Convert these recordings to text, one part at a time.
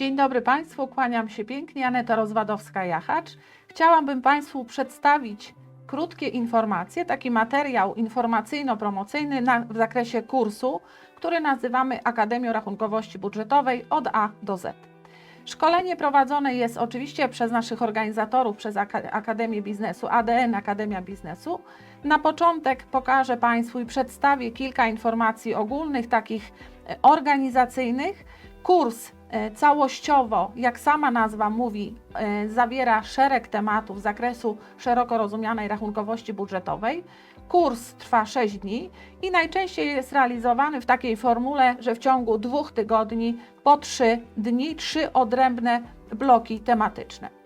Dzień dobry Państwu, kłaniam się pięknie, Aneta Rozwadowska-Jachacz. Chciałabym Państwu przedstawić krótkie informacje, taki materiał informacyjno-promocyjny na, w zakresie kursu, który nazywamy Akademią Rachunkowości Budżetowej od A do Z. Szkolenie prowadzone jest oczywiście przez naszych organizatorów, przez Aka- Akademię Biznesu, ADN Akademia Biznesu. Na początek pokażę Państwu i przedstawię kilka informacji ogólnych, takich e, organizacyjnych. Kurs e, całościowo, jak sama nazwa mówi, e, zawiera szereg tematów z zakresu szeroko rozumianej rachunkowości budżetowej. Kurs trwa 6 dni i najczęściej jest realizowany w takiej formule, że w ciągu dwóch tygodni po 3 dni, trzy odrębne bloki tematyczne.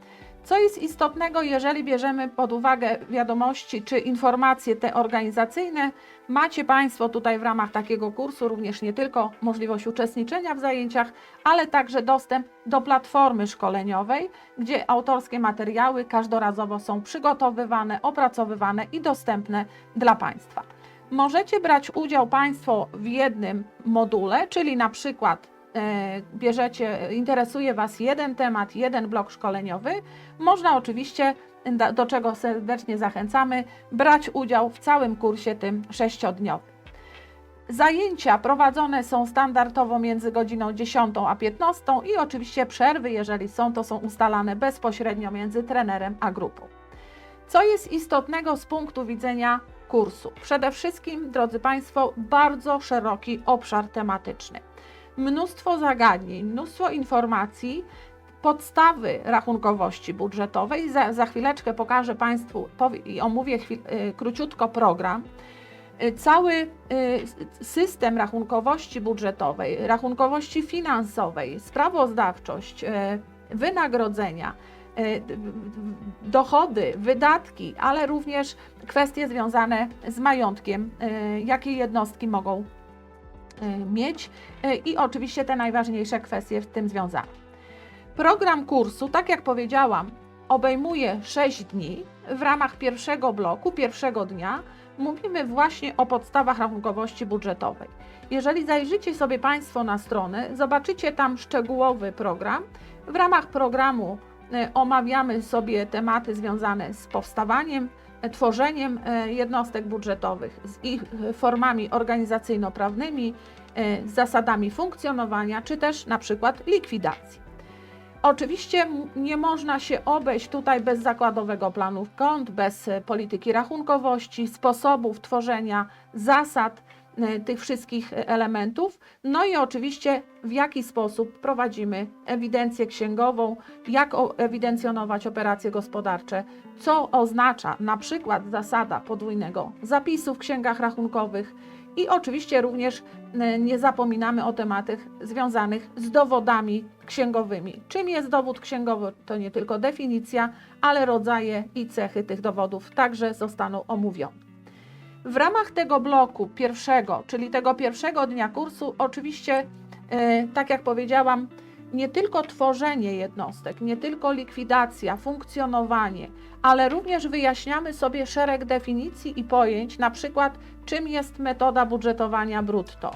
Co jest istotnego, jeżeli bierzemy pod uwagę wiadomości czy informacje te organizacyjne, macie Państwo tutaj w ramach takiego kursu również nie tylko możliwość uczestniczenia w zajęciach, ale także dostęp do platformy szkoleniowej, gdzie autorskie materiały każdorazowo są przygotowywane, opracowywane i dostępne dla Państwa. Możecie brać udział Państwo w jednym module, czyli na przykład bierzecie, interesuje Was jeden temat, jeden blok szkoleniowy, można oczywiście, do czego serdecznie zachęcamy, brać udział w całym kursie tym sześciodniowym. Zajęcia prowadzone są standardowo między godziną 10 a 15 i oczywiście przerwy, jeżeli są, to są ustalane bezpośrednio między trenerem a grupą. Co jest istotnego z punktu widzenia kursu? Przede wszystkim, drodzy Państwo, bardzo szeroki obszar tematyczny. Mnóstwo zagadnień, mnóstwo informacji, podstawy rachunkowości budżetowej. Za, za chwileczkę pokażę Państwu i omówię chwil, y, króciutko program. Y, Cały y, system rachunkowości budżetowej, rachunkowości finansowej, sprawozdawczość, y, wynagrodzenia, dochody, wydatki, ale również kwestie związane z majątkiem, jakie jednostki mogą mieć y, i oczywiście te najważniejsze kwestie w tym związane. Program kursu, tak jak powiedziałam, obejmuje 6 dni. W ramach pierwszego bloku, pierwszego dnia, mówimy właśnie o podstawach rachunkowości budżetowej. Jeżeli zajrzycie sobie Państwo na stronę, zobaczycie tam szczegółowy program. W ramach programu e, omawiamy sobie tematy związane z powstawaniem, tworzeniem e, jednostek budżetowych, z ich e, formami organizacyjno-prawnymi, e, zasadami funkcjonowania, czy też na przykład likwidacji. Oczywiście nie można się obejść tutaj bez zakładowego planu kont, bez polityki rachunkowości, sposobów tworzenia zasad tych wszystkich e, elementów. No i oczywiście w jaki sposób prowadzimy ewidencję księgową, jak ewidencjonować operacje gospodarcze, co oznacza na przykład zasada podwójnego zapisu w księgach rachunkowych i oczywiście również e, nie zapominamy o tematach związanych z dowodami księgowymi. Czym jest dowód księgowy? To nie tylko definicja, ale rodzaje i cechy tych dowodów także zostaną omówione. W ramach tego bloku pierwszego, czyli tego pierwszego dnia kursu, oczywiście, e, tak jak powiedziałam, nie tylko tworzenie jednostek, nie tylko likwidacja, funkcjonowanie, ale również wyjaśniamy sobie szereg definicji i pojęć, na przykład czym jest metoda budżetowania brutto.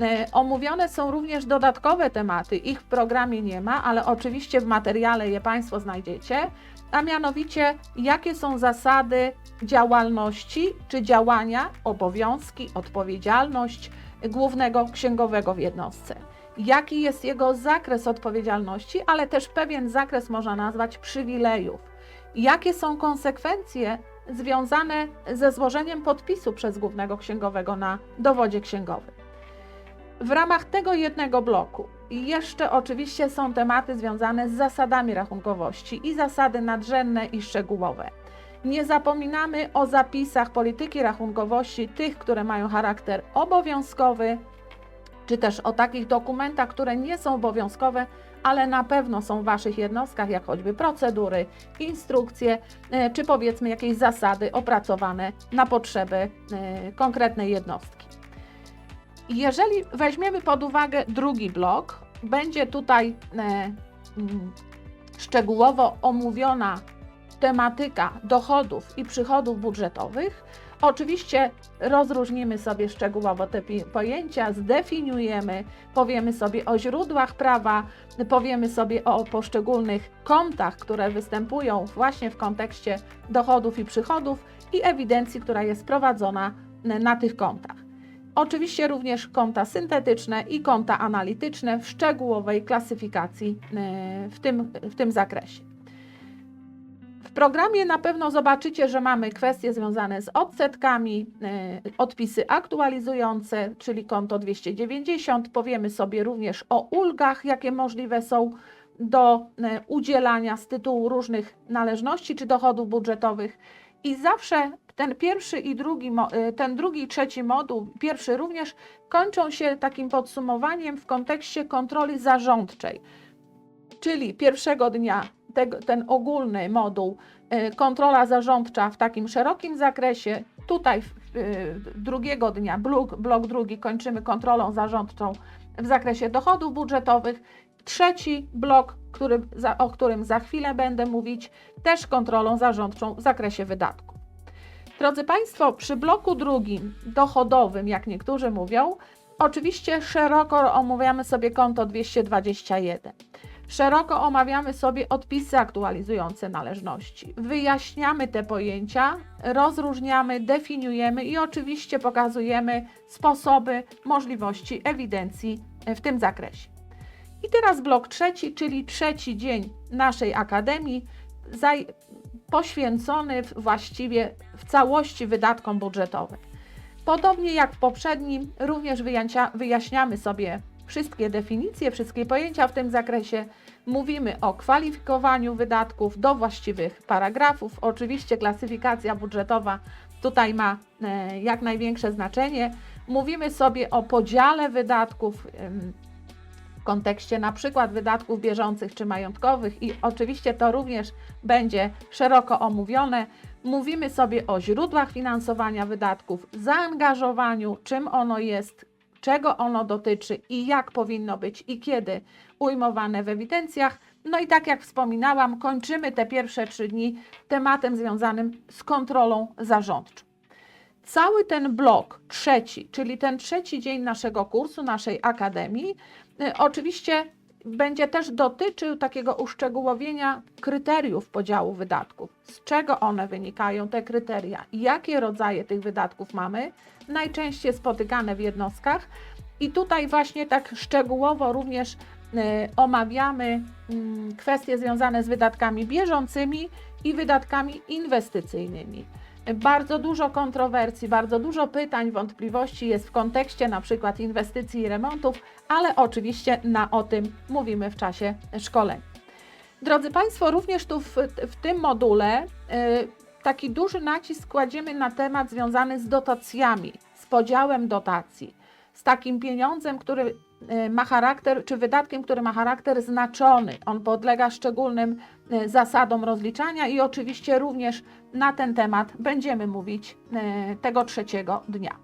E, Omówione są również dodatkowe tematy, ich w programie nie ma, ale oczywiście w materiale je Państwo znajdziecie, a mianowicie jakie są zasady działalności czy działania, obowiązki, odpowiedzialność głównego księgowego w jednostce. Jaki jest jego zakres odpowiedzialności, ale też pewien zakres można nazwać przywilejów. Jakie są konsekwencje związane ze złożeniem podpisu przez głównego księgowego na dowodzie księgowym. W ramach tego jednego bloku jeszcze oczywiście są tematy związane z zasadami rachunkowości i zasady nadrzędne i szczegółowe. Nie zapominamy o zapisach polityki rachunkowości, tych, które mają charakter obowiązkowy, czy też o takich dokumentach, które nie są obowiązkowe, ale na pewno są w Waszych jednostkach, jak choćby procedury, instrukcje, e, czy powiedzmy jakieś zasady opracowane na potrzeby e, konkretnej jednostki. Jeżeli weźmiemy pod uwagę drugi blok, będzie tutaj e, mm, szczegółowo omówiona tematyka dochodów i przychodów budżetowych Oczywiście rozróżnimy sobie szczegółowo te pojęcia, zdefiniujemy, powiemy sobie o źródłach prawa, powiemy sobie o poszczególnych kontach, które występują właśnie w kontekście dochodów i przychodów i ewidencji, która jest prowadzona n- na tych kontach. Oczywiście również konta syntetyczne i konta analityczne w szczegółowej klasyfikacji e, w tym, w tym zakresie. W programie na pewno zobaczycie, że mamy kwestie związane z odsetkami, e, odpisy aktualizujące, czyli konto 290. Powiemy sobie również o ulgach, jakie możliwe są do e, udzielania z tytułu różnych należności czy dochodów budżetowych. I zawsze ten pierwszy i drugi, e, ten drugi i trzeci moduł, pierwszy również, kończą się takim podsumowaniem w kontekście kontroli zarządczej. Czyli pierwszego dnia ten ogólny moduł, e, kontrola zarządcza w takim szerokim zakresie. Tutaj e, drugiego dnia, blok, blok drugi, kończymy kontrolą zarządczą w zakresie dochodów budżetowych. Trzeci blok, który, o którym za chwilę będę mówić, też kontrolą zarządczą w zakresie wydatków. Drodzy Państwo, przy bloku drugim, dochodowym, jak niektórzy mówią, oczywiście szeroko omawiamy sobie konto 221. Szeroko omawiamy sobie odpisy aktualizujące należności. Wyjaśniamy te pojęcia, rozróżniamy, definiujemy i oczywiście pokazujemy sposoby, możliwości ewidencji w tym zakresie. I teraz blok trzeci, czyli trzeci dzień naszej akademii, poświęcony właściwie całości wydatkom budżetowym. Podobnie jak w poprzednim, również wyjaśnia, wyjaśniamy sobie wszystkie definicje, wszystkie pojęcia w tym zakresie. Mówimy o kwalifikowaniu wydatków do właściwych paragrafów. Oczywiście klasyfikacja budżetowa tutaj ma e, jak największe znaczenie. Mówimy sobie o podziale wydatków w kontekście na przykład wydatków bieżących czy majątkowych i oczywiście to również będzie szeroko omówione. Mówimy sobie o źródłach finansowania wydatków, zaangażowaniu, czym ono jest, czego ono dotyczy i jak powinno być i kiedy ujmowane w ewidencjach. No i tak jak wspominałam, kończymy te pierwsze trzy dni tematem związanym z kontrolą zarządczą. Cały ten blok trzeci, czyli ten trzeci dzień naszego kursu, naszej akademii, y, oczywiście będzie też dotyczył takiego uszczegółowienia kryteriów podziału wydatków. Z czego one wynikają, te kryteria, jakie rodzaje tych wydatków mamy, najczęściej spotykane w jednostkach. I tutaj właśnie tak szczegółowo również y, omawiamy mm, kwestie związane z wydatkami bieżącymi i wydatkami inwestycyjnymi. Bardzo dużo kontrowersji, bardzo dużo pytań, wątpliwości jest w kontekście na przykład inwestycji i remontów, ale oczywiście na o tym mówimy w czasie szkoleń. Drodzy Państwo, również tu w, w tym module y, taki duży nacisk kładziemy na temat związany z dotacjami, z podziałem dotacji, z takim pieniądzem, który y, ma charakter, czy wydatkiem, który ma charakter znaczony. On podlega szczególnym y, zasadom rozliczania i oczywiście również na ten temat będziemy mówić y, tego trzeciego dnia.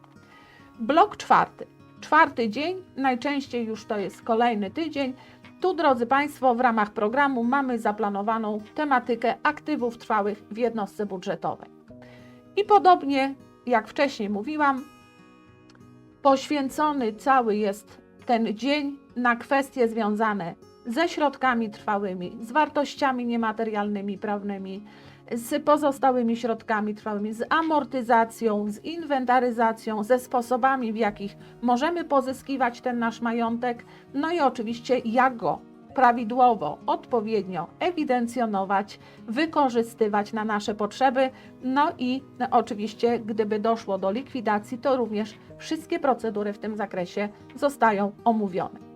Blok czwarty. Czwarty dzień, najczęściej już to jest kolejny tydzień. Tu, drodzy Państwo, w ramach programu mamy zaplanowaną tematykę aktywów trwałych w jednostce budżetowej. I podobnie jak wcześniej mówiłam, poświęcony cały jest ten dzień na kwestie związane ze środkami trwałymi, z wartościami niematerialnymi, prawnymi, z pozostałymi środkami trwałymi, z amortyzacją, z inwentaryzacją, ze sposobami, w jakich możemy pozyskiwać ten nasz majątek, no i oczywiście jak go prawidłowo, odpowiednio ewidencjonować, wykorzystywać na nasze potrzeby. No i oczywiście, gdyby doszło do likwidacji, to również wszystkie procedury w tym zakresie zostają omówione.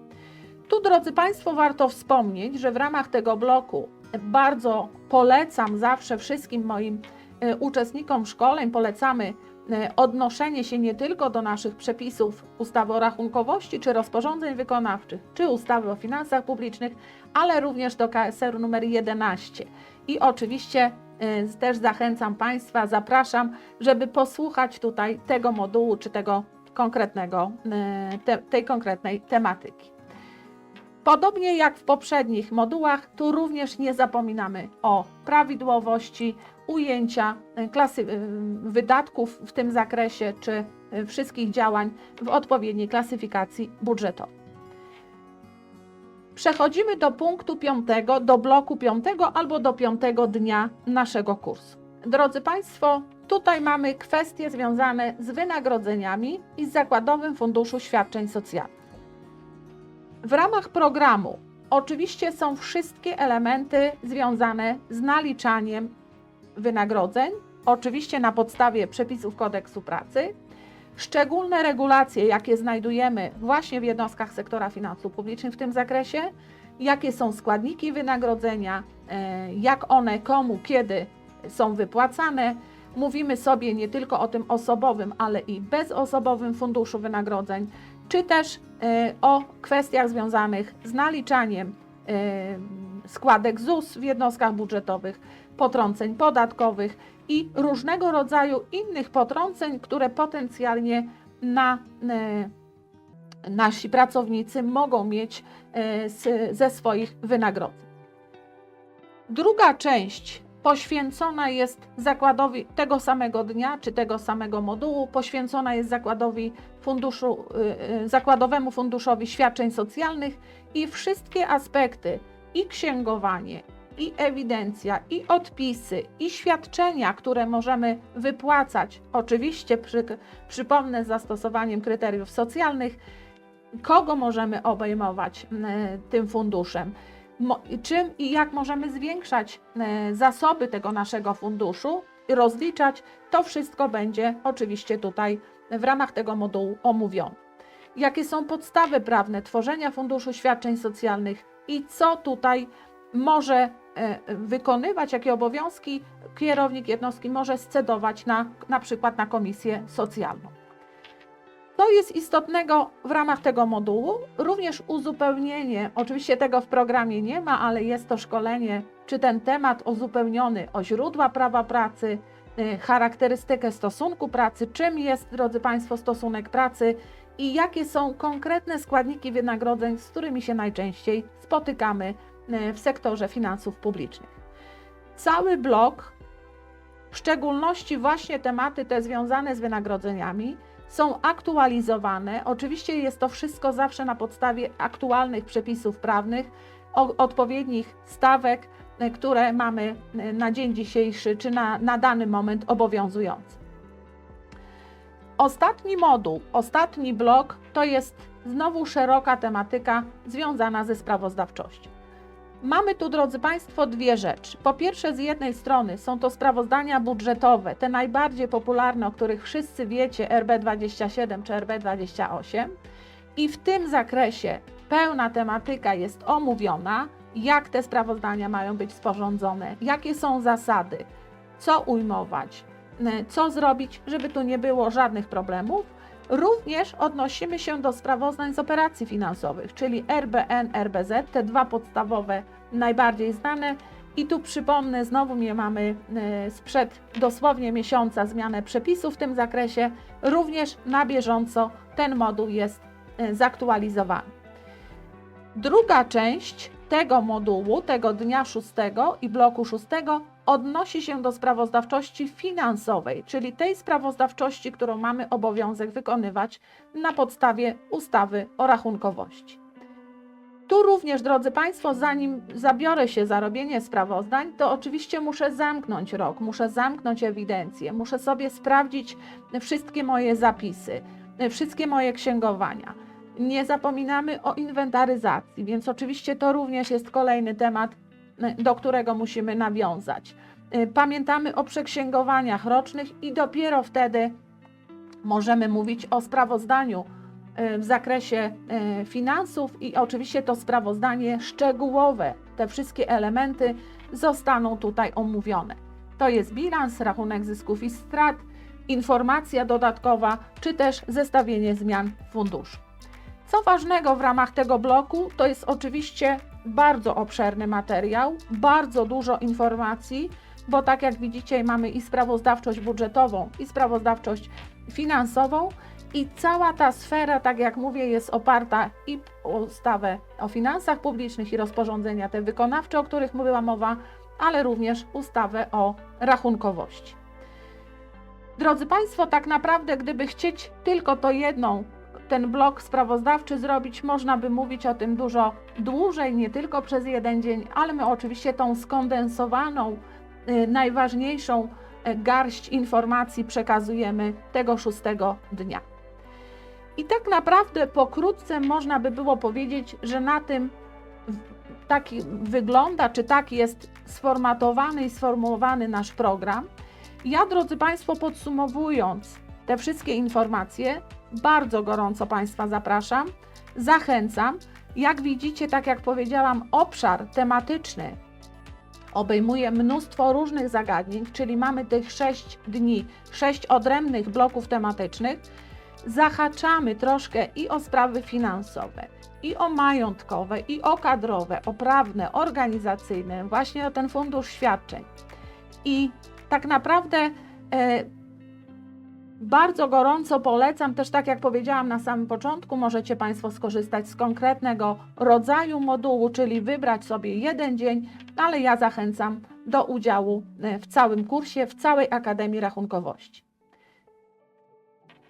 Tu, drodzy Państwo, warto wspomnieć, że w ramach tego bloku bardzo polecam zawsze wszystkim moim e, uczestnikom szkoleń, polecamy e, odnoszenie się nie tylko do naszych przepisów ustawy o rachunkowości, czy rozporządzeń wykonawczych, czy ustawy o finansach publicznych, ale również do KSR numer 11. I oczywiście e, też zachęcam Państwa, zapraszam, żeby posłuchać tutaj tego modułu, czy tego konkretnego, te, tej konkretnej tematyki. Podobnie jak w poprzednich modułach, tu również nie zapominamy o prawidłowości, ujęcia e, klasy e, wydatków w tym zakresie czy e, wszystkich działań w odpowiedniej klasyfikacji budżetowej. Przechodzimy do punktu piątego, do bloku piątego albo do piątego dnia naszego kursu. Drodzy Państwo, tutaj mamy kwestie związane z wynagrodzeniami i z Zakładowym Funduszu Świadczeń Socjalnych. W ramach programu oczywiście są wszystkie elementy związane z naliczaniem wynagrodzeń, oczywiście na podstawie przepisów kodeksu pracy. Szczególne regulacje, jakie znajdujemy właśnie w jednostkach sektora finansów publicznych w tym zakresie, jakie są składniki wynagrodzenia, e, jak one komu, kiedy są wypłacane. Mówimy sobie nie tylko o tym osobowym, ale i bezosobowym funduszu wynagrodzeń, czy też e, o kwestiach związanych z naliczaniem e, składek ZUS w jednostkach budżetowych, potrąceń podatkowych i różnego rodzaju innych potrąceń, które potencjalnie na, e, nasi pracownicy mogą mieć ze swoich wynagrodzeń. Druga część poświęcona jest zakładowi tego samego dnia czy tego samego modułu, poświęcona jest zakładowi funduszu, y, y, zakładowemu funduszowi świadczeń socjalnych i wszystkie aspekty i księgowanie, i ewidencja, i odpisy, i świadczenia, które możemy wypłacać, oczywiście przy, przypomnę z zastosowaniem kryteriów socjalnych, kogo możemy obejmować m, tym funduszem, czym i jak możemy zwiększać e, zasoby tego naszego funduszu i rozliczać, to wszystko będzie oczywiście tutaj w ramach tego modułu omówione. Jakie są podstawy prawne tworzenia funduszu świadczeń socjalnych i co tutaj może e, wykonywać, jakie obowiązki kierownik jednostki może scedować na, na przykład na komisję socjalną. To jest istotnego w ramach tego modułu. Również uzupełnienie, oczywiście tego w programie nie ma, ale jest to szkolenie, czy ten temat uzupełniony o źródła prawa pracy, y, charakterystykę stosunku pracy, czym jest, drodzy Państwo, stosunek pracy i jakie są konkretne składniki wynagrodzeń, z którymi się najczęściej spotykamy y, w sektorze finansów publicznych. Cały blok, w szczególności właśnie tematy te związane z wynagrodzeniami, są aktualizowane. Oczywiście jest to wszystko zawsze na podstawie aktualnych przepisów prawnych, odpowiednich stawek, e, które mamy e, na dzień dzisiejszy czy na, na dany moment obowiązujące. Ostatni moduł, ostatni blok to jest znowu szeroka tematyka związana ze sprawozdawczością. Mamy tu, drodzy Państwo, dwie rzeczy. Po pierwsze, z jednej strony są to sprawozdania budżetowe, te najbardziej popularne, o których wszyscy wiecie, RB27 czy RB28. I w tym zakresie pełna tematyka jest omówiona, jak te sprawozdania mają być sporządzone, jakie są zasady, co ujmować, co zrobić, żeby tu nie było żadnych problemów. Również odnosimy się do sprawozdań z operacji finansowych, czyli RBN, RBZ, te dwa podstawowe, najbardziej znane. I tu przypomnę, znowu mnie mamy e, sprzed dosłownie miesiąca zmianę przepisów w tym zakresie. Również na bieżąco ten moduł jest e, zaktualizowany. Druga część tego modułu, tego dnia szóstego i bloku szóstego odnosi się do sprawozdawczości finansowej, czyli tej sprawozdawczości, którą mamy obowiązek wykonywać na podstawie ustawy o rachunkowości. Tu również, drodzy Państwo, zanim zabiorę się za robienie sprawozdań, to oczywiście muszę zamknąć rok, muszę zamknąć ewidencję, muszę sobie sprawdzić wszystkie moje zapisy, wszystkie moje księgowania. Nie zapominamy o inwentaryzacji, więc oczywiście to również jest kolejny temat, do którego musimy nawiązać. Pamiętamy o przeksięgowaniach rocznych i dopiero wtedy możemy mówić o sprawozdaniu w zakresie finansów i oczywiście to sprawozdanie szczegółowe, te wszystkie elementy zostaną tutaj omówione. To jest bilans, rachunek zysków i strat, informacja dodatkowa, czy też zestawienie zmian funduszu. Co ważnego w ramach tego bloku, to jest oczywiście bardzo obszerny materiał, bardzo dużo informacji, bo tak jak widzicie, mamy i sprawozdawczość budżetową, i sprawozdawczość finansową, i cała ta sfera, tak jak mówię, jest oparta i ustawę o finansach publicznych, i rozporządzenia te wykonawcze, o których mówiła mowa, ale również ustawę o rachunkowości. Drodzy Państwo, tak naprawdę, gdyby chcieć tylko to jedną, ten blok sprawozdawczy zrobić, można by mówić o tym dużo dłużej, nie tylko przez jeden dzień, ale my oczywiście tą skondensowaną, y, najważniejszą y, garść informacji przekazujemy tego szóstego dnia. I tak naprawdę pokrótce można by było powiedzieć, że na tym taki wygląda, czy tak jest sformatowany i sformułowany nasz program. Ja, drodzy Państwo, podsumowując te wszystkie informacje, bardzo gorąco Państwa zapraszam, zachęcam. Jak widzicie, tak jak powiedziałam, obszar tematyczny obejmuje mnóstwo różnych zagadnień, czyli mamy tych sześć dni, sześć odrębnych bloków tematycznych. Zahaczamy troszkę i o sprawy finansowe, i o majątkowe, i o kadrowe, o prawne, organizacyjne, właśnie o ten fundusz świadczeń. I tak naprawdę e, bardzo gorąco polecam, też tak jak powiedziałam na samym początku, możecie Państwo skorzystać z konkretnego rodzaju modułu, czyli wybrać sobie jeden dzień, ale ja zachęcam do udziału e, w całym kursie, w całej Akademii Rachunkowości.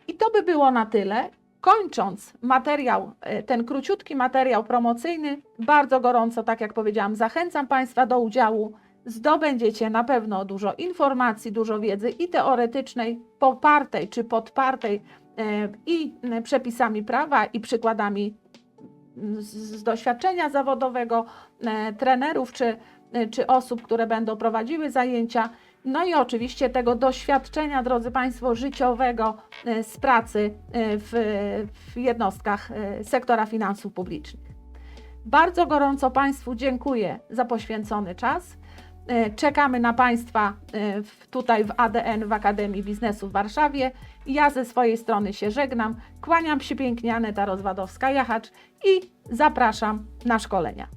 I to by było na tyle. Kończąc materiał, e, ten króciutki materiał promocyjny, bardzo gorąco, tak jak powiedziałam, zachęcam Państwa do udziału. Zdobędziecie na pewno dużo informacji, dużo wiedzy i teoretycznej, popartej czy podpartej e, i przepisami prawa, i przykładami z, doświadczenia zawodowego e, trenerów czy, e, czy osób, które będą prowadziły zajęcia. No i oczywiście tego doświadczenia, drodzy Państwo, życiowego z pracy w, w jednostkach sektora finansów publicznych. Bardzo gorąco Państwu dziękuję za poświęcony czas. E, Czekamy na Państwa e, tutaj w ADN w Akademii Biznesu w Warszawie. Ja ze swojej strony się żegnam. Kłaniam się pięknie Aneta Rozwadowska-Jachacz i zapraszam na szkolenia.